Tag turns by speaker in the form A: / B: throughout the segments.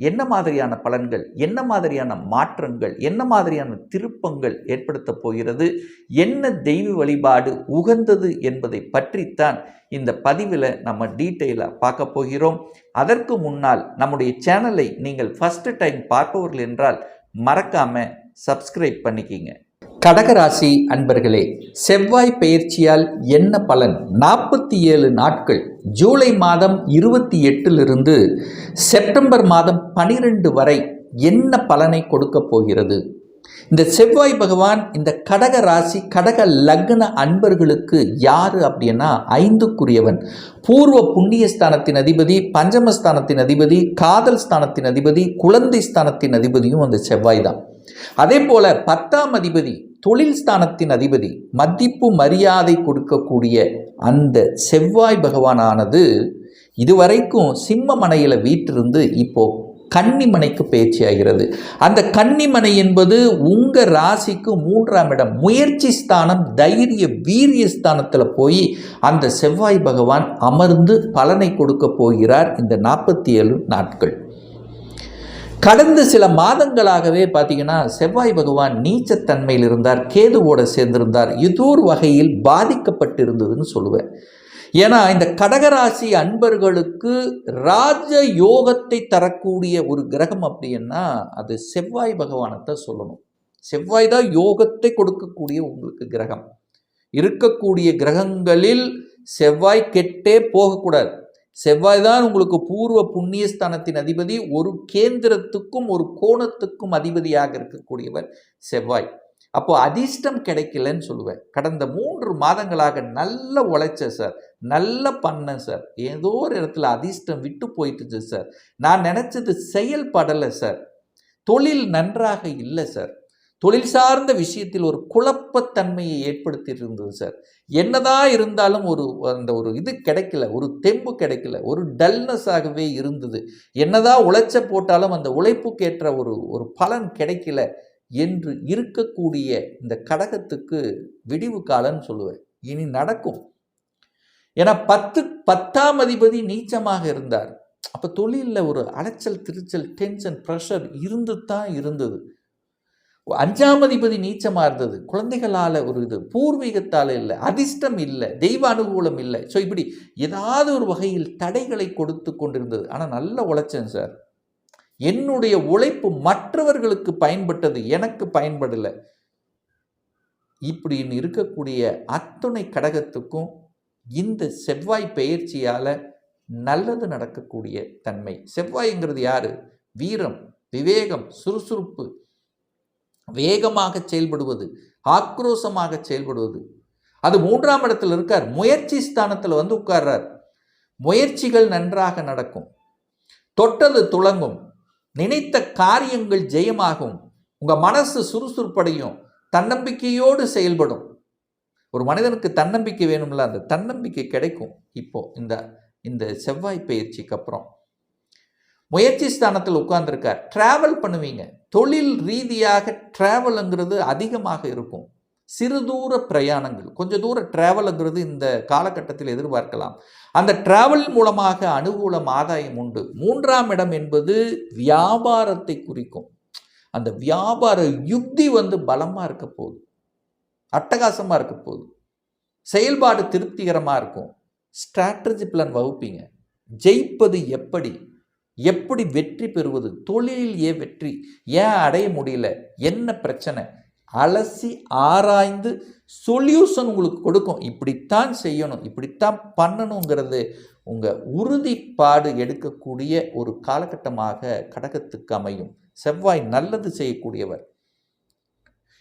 A: என்ன மாதிரியான பலன்கள் என்ன மாதிரியான மாற்றங்கள் என்ன மாதிரியான திருப்பங்கள் ஏற்படுத்த போகிறது என்ன தெய்வ வழிபாடு உகந்தது என்பதை பற்றித்தான் இந்த பதிவில் நம்ம டீட்டெயிலாக பார்க்க போகிறோம். அதற்கு முன்னால் நம்முடைய சேனலை நீங்கள் ஃபஸ்ட்டு டைம் பார்ப்பவர்கள் என்றால் மறக்காமல் சப்ஸ்கிரைப் பண்ணிக்கிங்க. கடகராசி அன்பர்களே செவ்வாய் பெயர்ச்சியால் என்ன பலன்? நாற்பத்தி ஏழு நாட்கள். ஜூலை மாதம் இருபத்தி எட்டிலிருந்து செப்டம்பர் மாதம் பனிரெண்டு வரை என்ன பலனை கொடுக்க போகிறது? இந்த செவ்வாய் பகவான் இந்த கடக ராசி கடக லக்ன அன்பர்களுக்கு யார் அப்படின்னா ஐந்துக்குரியவன். பூர்வ புண்ணிய ஸ்தானத்தின் அதிபதி பஞ்சமஸ்தானத்தின் அதிபதி காதல் ஸ்தானத்தின் அதிபதி குழந்தை ஸ்தானத்தின் அதிபதியும் அந்த செவ்வாய் தான். அதே போல பத்தாம் அதிபதி தொழில் ஸ்தானத்தின் அதிபதி மதிப்பு மரியாதை கொடுக்கக்கூடிய அந்த செவ்வாய் பகவானானது இதுவரைக்கும் சிம்ம மனையில் வீட்டிருந்து இப்போ கன்னிமனைக்கு பயிற்சி ஆகிறது அந்த கன்னிமனை என்பது உங்கள் ராசிக்கு மூன்றாம் இடம் முயற்சி ஸ்தானம் தைரிய வீரிய ஸ்தானத்தில் போய் அந்த செவ்வாய் பகவான் அமர்ந்து பலனை கொடுக்க போகிறார் இந்த நாற்பத்தி ஏழு நாட்கள். கடந்த சில மாதங்களாகவே பார்த்தீங்கன்னா செவ்வாய் பகவான் நீச்சத்தன்மையில் இருந்தார் கேதுவோடு சேர்ந்திருந்தார். ஏதோ ஒரு வகையில் பாதிக்கப்பட்டிருந்ததுன்னு சொல்லுவேன். ஏன்னா இந்த கடகராசி அன்பர்களுக்கு ராஜ யோகத்தை தரக்கூடிய ஒரு கிரகம் அப்படின்னா அது செவ்வாய் பகவானத்தை சொல்லணும். செவ்வாய் தான் யோகத்தை கொடுக்கக்கூடிய உங்களுக்கு கிரகம். இருக்கக்கூடிய கிரகங்களில் செவ்வாய் கெட்டே போகக்கூடாது. செவ்வாய் தான் உங்களுக்கு பூர்வ புண்ணியஸ்தானத்தின் அதிபதி. ஒரு கேந்திரத்துக்கும் ஒரு கோணத்துக்கும் அதிபதியாக இருக்கக்கூடியவர் செவ்வாய். அப்போ அதிர்ஷ்டம் கிடைக்கலன்னு சொல்லுவேன். கடந்த மூன்று மாதங்களாக நல்ல உழைச்ச சார். நல்ல பண்ணேன் சார். ஏதோ ஒரு இடத்துல அதிர்ஷ்டம் விட்டு போயிட்டுச்சு சார். நான் நினச்சது செயல்படலை சார். தொழில் நன்றாக இல்லை சார். தொழில் சார்ந்த விஷயத்தில் ஒரு குழப்பத்தன்மையை ஏற்படுத்தி இருந்தது சார். என்னதான் இருந்தாலும் ஒரு அந்த ஒரு இது கிடைக்கல ஒரு தெம்பு கிடைக்கல ஒரு டல்னஸாகவே இருந்தது. என்னதான் உழைச்ச போட்டாலும் அந்த உழைப்புக்கேற்ற ஒரு ஒரு பலன் கிடைக்கல என்று இருக்கக்கூடிய இந்த கடகத்துக்கு விடிவு காலம்னு சொல்லுவேன். இனி நடக்கும். ஏன்னா பத்து பத்தாம் அதிபதி நீச்சமாக இருந்தார். அப்போ தொழிலில் ஒரு அலைச்சல் திருச்சல் டென்ஷன் ப்ரெஷர் இருந்து தான் இருந்தது. அஞ்சாம் அதிபதி நீச்சமாக இருந்தது. குழந்தைகளால் ஒரு இது பூர்வீகத்தால் இல்லை அதிர்ஷ்டம் இல்லை தெய்வ அனுகூலம் இல்லை. ஸோ இப்படி ஏதாவது ஒரு வகையில் தடைகளை கொடுத்து கொண்டிருந்தது. ஆனால் நல்ல உழைச்சேன் சார் என்னுடைய உழைப்பு மற்றவர்களுக்கு பயன்பட்டது எனக்கு பயன்படலை. இப்படின்னு இருக்கக்கூடிய அத்துணை கடகத்துக்கும் இந்த செவ்வாய் பெயர்ச்சியால் நல்லது நடக்கக்கூடிய தன்மை. செவ்வாய்ங்கிறது யார்? வீரம் விவேகம் சுறுசுறுப்பு. வேகமாக செயல்படுவது ஆக்ரோசமாக செயல்படுவது. அது மூன்றாம் இடத்தில் இருக்கார். முயற்சி ஸ்தானத்தில் வந்து உட்கார்றார். முயற்சிகள் நன்றாக நடக்கும். தொட்டது துளங்கும். நினைத்த காரியங்கள் ஜெயமாகும். உங்கள் மனசு சுறுசுறுப்படையும். தன்னம்பிக்கையோடு செயல்படும். ஒரு மனிதனுக்கு தன்னம்பிக்கை வேணும்ல அந்த தன்னம்பிக்கை கிடைக்கும். இப்போ இந்த இந்த செவ்வாய் பயிற்சிக்கு அப்புறம். முயற்சி ஸ்தானத்தில் உட்கார்ந்துருக்கார். ட்ராவல் பண்ணுவீங்க. தொழில் ரீதியாக ட்ராவலுங்கிறது அதிகமாக இருக்கும். சிறு தூர பிரயாணங்கள் கொஞ்சம் தூர ட்ராவலுங்கிறது இந்த காலகட்டத்தில் எதிர்பார்க்கலாம். அந்த டிராவல் மூலமாக அனுகூலம் ஆதாயம் உண்டு. மூன்றாம் இடம் என்பது வியாபாரத்தை குறிக்கும். அந்த வியாபார யுக்தி வந்து பலமாக இருக்க போகுது. அட்டகாசமாக இருக்க போகுது. செயல்பாடு திருப்திகரமாக இருக்கும். ஸ்ட்ராட்டஜி பிளான் வகுப்பீங்க. ஜெயிப்பது எப்படி? எப்படி வெற்றி பெறுவது? தொழிலில் ஏன் வெற்றி. ஏன் அடைய முடியல? என்ன பிரச்சனை? அலசி ஆராய்ந்து சொல்யூஷன் உங்களுக்கு கொடுக்கும். இப்படித்தான் செய்யணும். இப்படித்தான் பண்ணணுங்கிறது உங்கள் உறுதிப்பாடு எடுக்கக்கூடிய ஒரு காலகட்டமாக கடகத்துக்கு அமையும். செவ்வாய் நல்லது செய்யக்கூடியவர்.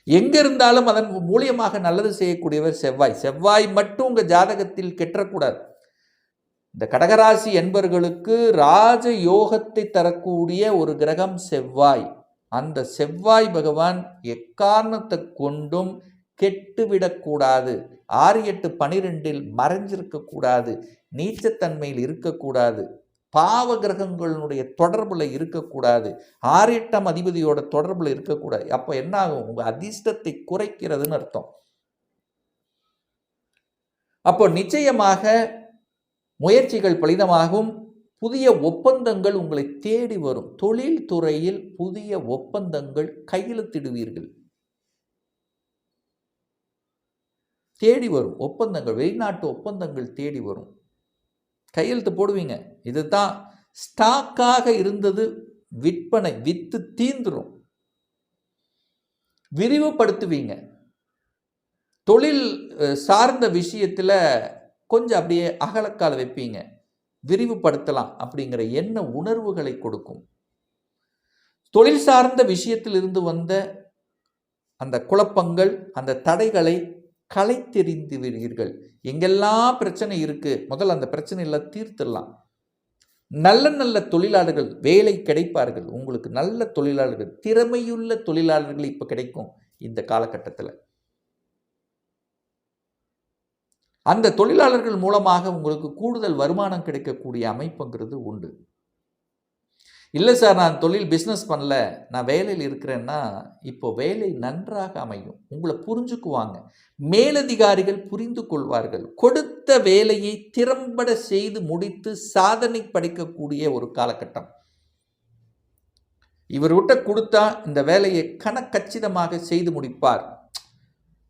A: எங்க இருந்தாலும் அதன் மூலியமாக நல்லது செய்யக்கூடியவர் செவ்வாய். செவ்வாய் மட்டும் உங்கள் ஜாதகத்தில் கெட்டக்கூடாது இந்த கடகராசி என்பர்களுக்கு ராஜ யோகத்தை தரக்கூடிய ஒரு கிரகம் செவ்வாய். அந்த செவ்வாய் பகவான் எக்காரணத்தை கொண்டும் கெட்டுவிடக்கூடாது ஆறு எட்டு பனிரெண்டில் மறைஞ்சிருக்கக்கூடாது நீச்சத்தன்மையில் இருக்கக்கூடாது பாவ கிரகங்களுடைய தொடர்பில் இருக்கக்கூடாது ஆறு எட்டாம் அதிபதியோட தொடர்பில் இருக்கக்கூடாது அப்போ என்ன ஆகும் உங்கள் அதிர்ஷ்டத்தை குறைக்கிறதுன்னு அர்த்தம். அப்போ நிச்சயமாக முயற்சிகள் பலிதமாகும். புதிய ஒப்பந்தங்கள் உங்களை தேடி வரும். தொழில் துறையில் புதிய ஒப்பந்தங்கள் கையெழுத்திடுவீர்கள். தேடி வரும் ஒப்பந்தங்கள் வெளிநாட்டு ஒப்பந்தங்கள் தேடி வரும். கையெழுத்து போடுவீங்க. இதுதான் ஸ்டாக்காக இருந்தது விற்பனை வித்து தீந்துரும். விரிவுபடுத்துவீங்க. தொழில் சார்ந்த விஷயத்தில் கொஞ்சம் அப்படியே அகலக்கால் வைப்பீங்க. விரிவுபடுத்தலாம் அப்படிங்கிற எண்ண உணர்வுகளை கொடுக்கும். தொழில் சார்ந்த விஷயத்திலிருந்து வந்த அந்த குழப்பங்கள் அந்த தடைகளை களைத்தெறிந்துவீர்கள் எங்கெல்லாம் பிரச்சனை இருக்குது முதல்ல அந்த பிரச்சனையெல்லாம் தீர்த்துடலாம். நல்ல நல்ல தொழிலாளர்கள் வேலை கிடைப்பார்கள். உங்களுக்கு நல்ல தொழிலாளர்கள் திறமையுள்ள தொழிலாளர்கள் இப்போ கிடைக்கும் இந்த காலகட்டத்தில். அந்த தொழிலாளர்கள் மூலமாக உங்களுக்கு கூடுதல் வருமானம் கிடைக்கக்கூடிய அமைப்புங்கிறது உண்டு. இல்லை சார் நான் தொழில் பிஸ்னஸ் பண்ணல. நான் வேலையில் இருக்கிறேன்னா இப்போ வேலை நன்றாக அமையும். உங்களை புரிஞ்சுக்குவாங்க. மேலதிகாரிகள் புரிந்து கொள்வார்கள். கொடுத்த வேலையை திறம்பட செய்து முடித்து சாதனை படைக்கக்கூடிய ஒரு காலகட்டம். இவர்கிட்ட கொடுத்தா இந்த வேலையை கணக்கச்சிதமாக செய்து முடிப்பார்.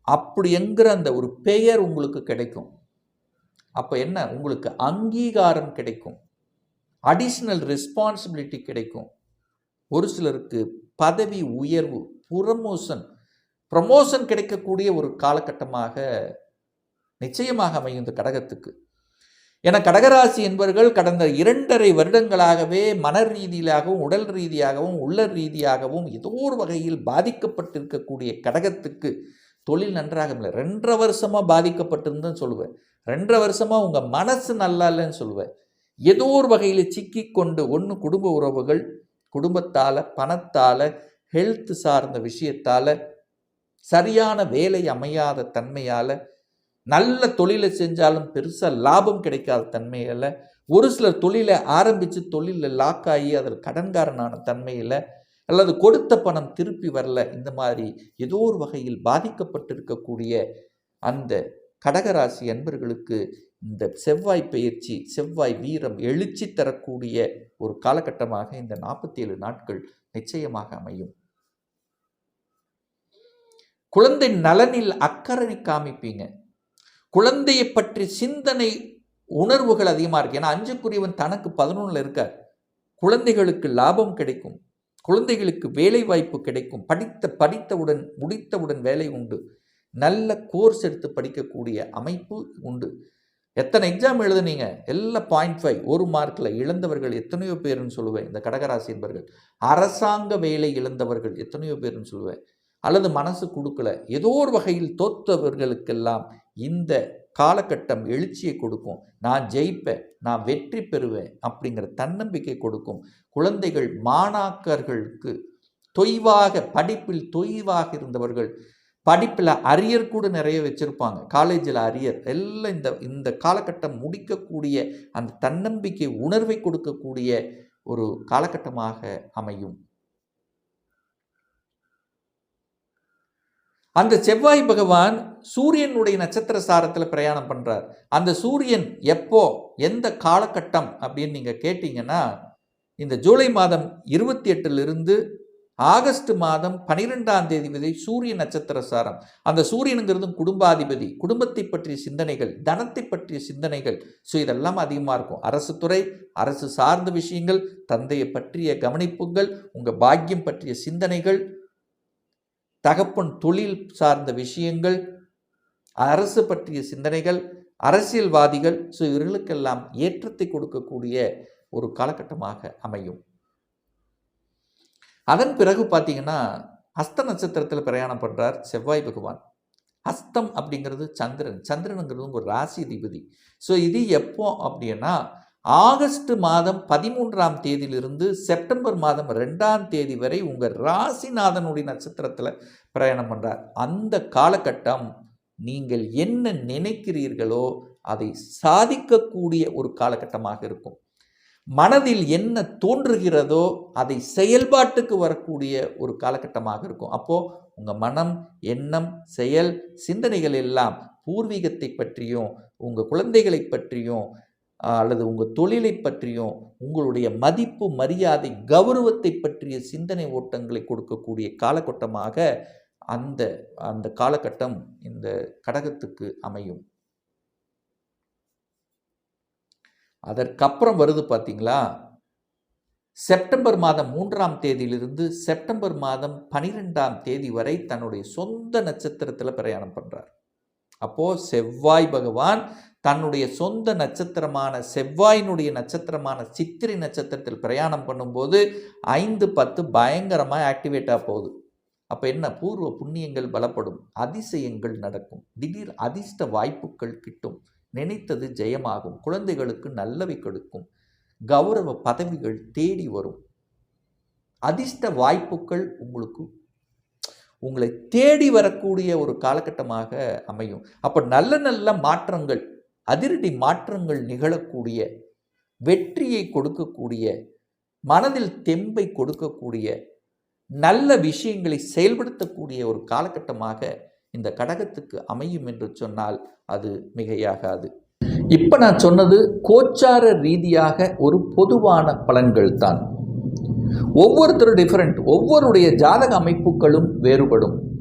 A: அப்படி என்கிற அந்த ஒரு பெயர் உங்களுக்கு கிடைக்கும். அப்போ என்ன? உங்களுக்கு அங்கீகாரம் கிடைக்கும். அடிஷ்னல் ரெஸ்பான்சிபிலிட்டி கிடைக்கும். ஒரு சிலருக்கு பதவி உயர்வு ப்ரமோஷன் ப்ரமோஷன் கிடைக்கக்கூடிய ஒரு காலகட்டமாக நிச்சயமாக அமையும் இந்த கடகத்துக்கு. என கடகராசி என்பவர்கள் கடந்த இரண்டரை வருடங்களாகவே மன ரீதியிலாகவும் உடல் ரீதியாகவும் உள்ள ரீதியாகவும் ஏதோ ஒரு வகையில் பாதிக்கப்பட்டிருக்கக்கூடிய கடகத்துக்கு தொழில் நன்றாக இல்லை. ரெண்டரை வருஷமாக பாதிக்கப்பட்டிருந்தேன்னு சொல்லுவேன். ரெண்டரை வருஷமாக உங்கள் மனசு நல்லா இல்லைன்னு சொல்லுவேன். ஏதோ ஒரு வகையில் சிக்கி கொண்டு ஒன்று குடும்ப உறவுகள் குடும்பத்தால் பணத்தால் ஹெல்த் சார்ந்த விஷயத்தால் சரியான வேலை அமையாத தன்மையால் நல்ல தொழிலை செஞ்சாலும் பெருசாக லாபம் கிடைக்காத தன்மையில் ஒரு சிலர் தொழிலை ஆரம்பித்து தொழிலில் லாக் ஆகி அதில் கடன்காரனான தன்மையில் அல்லது கொடுத்த பணம் திருப்பி வரல இந்த மாதிரி ஏதோ ஒரு வகையில் பாதிக்கப்பட்டிருக்கக்கூடிய அந்த கடகராசி அன்பர்களுக்கு இந்த செவ்வாய் பயிற்சி செவ்வாய் வீரம் எழுச்சி தரக்கூடிய ஒரு காலகட்டமாக இந்த நாற்பத்தி ஏழு நாட்கள் நிச்சயமாக அமையும். குழந்தை நலனில் அக்கறை காமிப்பீங்க. குழந்தையை பற்றி சிந்தனை உணர்வுகள் அதிகமாக இருக்கு. ஏன்னா அஞ்சுக்குரியவன் தனக்கு பதினொன்றில் இருக்கார். குழந்தைகளுக்கு லாபம் கிடைக்கும். குழந்தைகளுக்கு வேலை வாய்ப்பு கிடைக்கும். படித்த படித்தவுடன் முடித்தவுடன் வேலை உண்டு. நல்ல கோர்ஸ் எடுத்து படிக்கக்கூடிய அமைப்பு உண்டு. எத்தனை எக்ஸாம் எழுதுனீங்க? எல்லாம் பாயிண்ட் ஃபைவ் ஒரு மார்க்கில் இழந்தவர்கள் எத்தனையோ பேர்னு சொல்லுவேன். இந்த கடகராசி என்பர்கள். அரசாங்க வேலை இழந்தவர்கள் எத்தனையோ பேர்னு சொல்லுவேன். அல்லது மனசு கொடுக்கல. ஏதோ ஒரு வகையில் தோத்தவர்களுக்கெல்லாம் இந்த காலகட்டம் எழுச்சியை கொடுக்கும். நான் ஜெயிப்பேன் நான் வெற்றி பெறுவேன் அப்படிங்கிற தன்னம்பிக்கை கொடுக்கும். குழந்தைகள் மாணாக்கர்களுக்கு தொய்வாக படிப்பில் தொய்வாக இருந்தவர்கள் படிப்பில் அரியர் கூட நிறைய வச்சுருப்பாங்க. காலேஜில் அரியர் எல்லாம் இந்த இந்த காலகட்டம் முடிக்கக்கூடிய அந்த தன்னம்பிக்கை உணர்வை கொடுக்கக்கூடிய ஒரு காலகட்டமாக அமையும். அந்த செவ்வாய் பகவான் சூரியனுடைய நட்சத்திர சாரத்தில் பிரயாணம் பண்ணுறார் அந்த சூரியன் எப்போ எந்த காலகட்டம் அப்படின்னு நீங்கள் கேட்டிங்கன்னா இந்த ஜூலை மாதம் இருபத்தி எட்டுலேருந்து ஆகஸ்ட் மாதம் பனிரெண்டாம் தேதி வரை சூரிய நட்சத்திர சாரம். அந்த சூரியனுங்கிறதும் குடும்பாதிபதி குடும்பத்தை பற்றிய சிந்தனைகள் தனத்தை பற்றிய சிந்தனைகள். ஸோ இதெல்லாம் அதிகமாக இருக்கும். அரசு துறை அரசு சார்ந்த விஷயங்கள் தந்தையை பற்றிய கவனிப்புகள் உங்கள் பாக்கியம் பற்றிய சிந்தனைகள் தகப்பன் தொழில் சார்ந்த விஷயங்கள் அரசு பற்றிய சிந்தனைகள் அரசியல்வாதிகள் ஸோ இவர்களுக்கெல்லாம் ஏற்றத்தை கொடுக்கக்கூடிய ஒரு காலகட்டமாக அமையும். அதன் பிறகு பார்த்தீங்கன்னா ஹஸ்த நட்சத்திரத்தில் பிரயாணம் பண்ணுறார் செவ்வாய் பகவான். ஹஸ்தம் அப்படிங்கிறது சந்திரன். சந்திரனுங்கிறது ஒரு ராசி அதிபதி. ஸோ இது எப்போ அப்படின்னா ஆகஸ்ட் மாதம் பதிமூன்றாம் தேதியிலிருந்து செப்டம்பர் மாதம் ரெண்டாம் தேதி வரை உங்கள் ராசிநாதனுடைய நட்சத்திரத்தில் பிரயாணம் பண்ணுறார் அந்த காலகட்டம் நீங்கள் என்ன நினைக்கிறீர்களோ அதை சாதிக்கக்கூடிய ஒரு காலகட்டமாக இருக்கும். மனதில் என்ன தோன்றுகிறதோ அதை செயல்பாட்டுக்கு வரக்கூடிய ஒரு காலகட்டமாக இருக்கும். அப்போது உங்கள் மனம் எண்ணம் செயல் சிந்தனைகள் எல்லாம் பூர்வீகத்தை பற்றியும் உங்கள் குழந்தைகளை பற்றியும் அல்லது உங்கள் தொழிலை பற்றியும் உங்களுடைய மதிப்பு மரியாதை கௌரவத்தை பற்றிய சிந்தனை ஓட்டங்களை கொடுக்கக்கூடிய காலகட்டமாக அந்த அந்த காலகட்டம் இந்த கடகத்துக்கு அமையும். அதற்கப்புறம் வருது பார்த்தீங்களா செப்டம்பர் மாதம் மூன்றாம் தேதியிலிருந்து செப்டம்பர் மாதம் பனிரெண்டாம் தேதி வரை தன்னுடைய சொந்த நட்சத்திரத்தில் பிரயாணம் பண்ணுறார் அப்போது செவ்வாய் பகவான் தன்னுடைய சொந்த நட்சத்திரமான செவ்வாயினுடைய நட்சத்திரமான சித்திரை நட்சத்திரத்தில் பிரயாணம் பண்ணும்போது ஐந்து பத்து பயங்கரமாக ஆக்டிவேட்டாக போகுது. அப்போ என்ன? பூர்வ புண்ணியங்கள் பலப்படும். அதிசயங்கள் நடக்கும். திடீர் அதிர்ஷ்ட வாய்ப்புகள் கிட்டும். நினைத்தது ஜெயமாகும். குழந்தைகளுக்கு நல்லவை கொடுக்கும். கௌரவ பதவிகள் தேடி வரும். அதிர்ஷ்ட வாய்ப்புகள் உங்களுக்கு உங்களை தேடி வரக்கூடிய ஒரு காலகட்டமாக அமையும். அப்போ நல்ல நல்ல மாற்றங்கள் அதிரடி மாற்றங்கள் நிகழக்கூடிய வெற்றியை கொடுக்கக்கூடிய மனதில் தெம்பை கொடுக்கக்கூடிய நல்ல விஷயங்களை செயல்படுத்தக்கூடிய ஒரு காலகட்டமாக இந்த கடகத்துக்கு அமையும் என்று சொன்னால் அது மிகையாகாது. இப்போ நான் சொன்னது கோச்சார ரீதியாக ஒரு பொதுவான பலன்கள் தான். ஒவ்வொருத்தரும் டிஃப்ரெண்ட் ஒவ்வொருடைய ஜாதக அமைப்புகளும் வேறுபடும்.